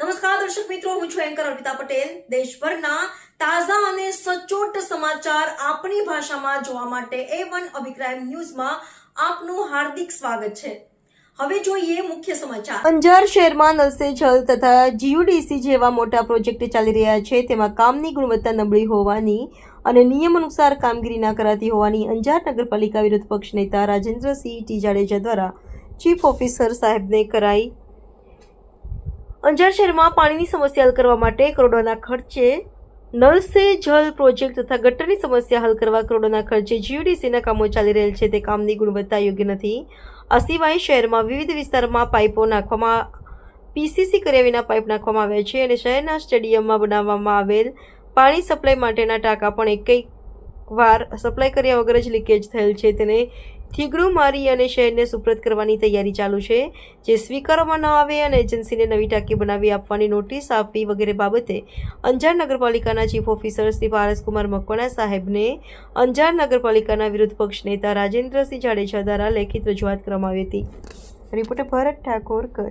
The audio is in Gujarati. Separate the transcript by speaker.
Speaker 1: નમસ્કાર, દર્શક મિત્રો, હું છું એન્કર અર્પિતા પટેલ. દેશભરના તાજા અને સચોટ સમાચાર આપણી ભાષામાં જોવા માટે એ વન અભિપ્રાય ન્યૂઝમાં આપનું હાર્દિક સ્વાગત છે. હવે જોઈએ મુખ્ય સમાચાર. અંજાર શહેરમાં નલસે જલ તથા જીયુડીસી જેવા મોટા પ્રોજેક્ટ ચાલી રહ્યા છે. તેમાં કામની ગુણવત્તા નબળી હોવાની અને નિયમ અનુસાર કામગીરી ના કરાતી હોવાની અંજાર નગરપાલિકા વિરોધ પક્ષ નેતા રાજેન્દ્રસિંહ ટી જાડેજા દ્વારા ચીફ ઓફિસર સાહેબને કરાઈ અંજાર શહેરમાં પાણીની સમસ્યા હલ કરવા માટે કરોડોના ખર્ચે નલ સે જલ પ્રોજેક્ટ તથા ગટરની સમસ્યા હલ કરવા કરોડોના ખર્ચે જીયુડીસીના કામો ચાલી રહેલ છે. તે કામની ગુણવત્તા યોગ્ય નથી. આ સિવાય શહેરમાં વિવિધ વિસ્તારમાં પાઇપો નાખવામાં પીસીસી કર્યા વિના પાઇપ નાખવામાં આવ્યા છે અને શહેરના સ્ટેડિયમમાં બનાવવામાં આવેલ પાણી સપ્લાય માટેના ટાંકા પણ એક વાર સપ્લાય કર્યા વગર જ લીકેજ થયેલ છે. તેને થીગડું મારી અને શહેરને સુપ્રત કરવાની તૈયારી ચાલુ છે, જે સ્વીકારવામાં ન આવે અને એજન્સીને નવી ટાંકી બનાવી આપવાની નોટિસ આપવી વગેરે બાબતે અંજાર નગરપાલિકાના ચીફ ઓફિસર શ્રી પારસકુમાર મકવાણા સાહેબને અંજાર નગરપાલિકાના વિરોધ પક્ષ નેતા રાજેન્દ્રસિંહ જાડેજા દ્વારા લેખિત રજૂઆત કરવામાં આવી હતી. રિપોર્ટર ભરત ઠાકોર, કચ્છ.